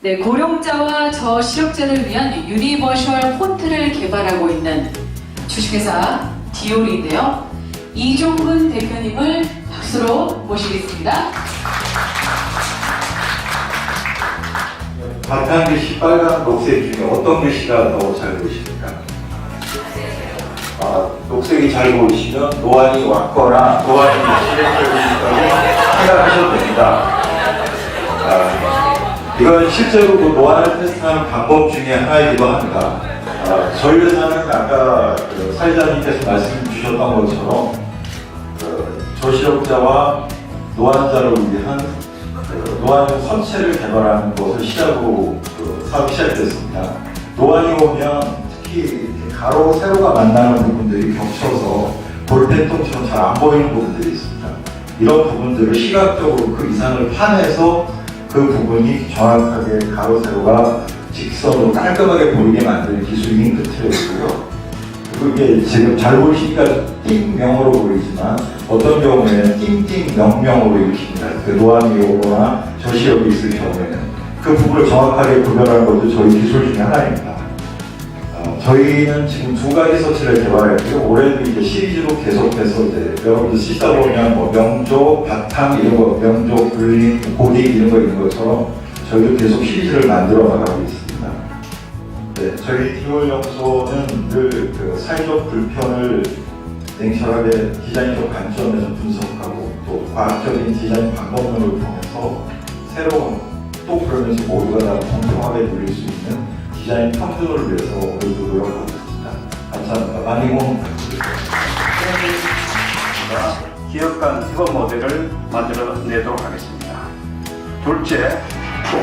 네, 고령자와 저시력자를 위한 유니버셜 폰트를 개발하고 있는 주식회사 디올인데요. 이종근 대표님을 박수로 모시겠습니다. 바탕글씨, 빨간, 녹색 중에 어떤 글씨가 더 잘 보이십니까? 아, 녹색이 잘 보이시면 노안이 왔거나 노안이 시행되고 실제로 그 노안을 테스트하는 방법 중에 하나이기도 합니다. 아, 저희 회사는 아까 그 사회자님께서 말씀 주셨던 것처럼 그 저시력자와 노안자를 위한 그 노안 선체를 개발하는 것을 시작으로 그 사업이 시작됐습니다. 노안이 오면 특히 가로, 세로가 만나는 부분들이 겹쳐서 볼펜통처럼 잘 안 보이는 부분들이 있습니다. 이런 부분들을 시각적으로 그 이상을 파내서 그 부분이 정확하게 가로, 세로가 직선으로 깔끔하게 보이게 만드는 기술이 인크트레이고요. 그게 지금 잘 보이시니까 띵명으로 보이지만 어떤 경우에는 띵띵 명명으로 읽힙니다. 그 노안이 오거나 저시력이 있을 경우에는 그 부분을 정확하게 구별하는 것도 저희 기술 중에 하나입니다. 어, 저희는 지금 두 가지 서치를 개발했고요. 올해도 이제 시리즈로 계속해서 이제 여러분들 쓰다 보면 뭐 명조, 바탕 이런 거, 명조, 불림, 고딕 이런 거 있는 것처럼 저희도 계속 시리즈를 만들어 나가고 있습니다. 네, 저희 디올 연구소는 늘그 사회적 불편을 냉철하게 디자인적 관점에서 분석하고 또 과학적인 디자인 방법론을 통해서 새로운 또 그러면서 모두가 다 공평하게 누릴 수 있는 디자인 평등을 위해서 오늘도 노력하고 있습니다. 감사합니다. 많이 응원 부탁드립니다. 기업 간 협업 모델을 만들어내도록 하겠습니다. 둘째,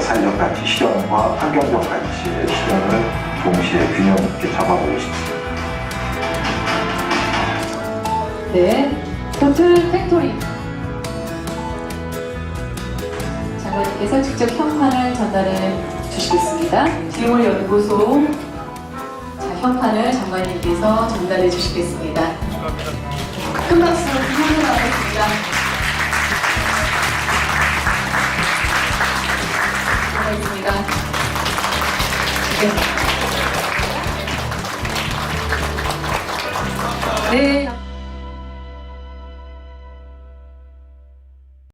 사회적 가치 실현과 환경적 가치의 실현을 동시에 균형 있게 잡아보고 싶습니다. 네, 포트 팩토리. 장관님께서 직접 현판을 전달해 주시겠습니다. 디올 연구소. 자, 현판을 장관님께서 전달해 주시겠습니다. 큰 박수로 부탁드리겠습니다. 고맙습니다. 네. 네.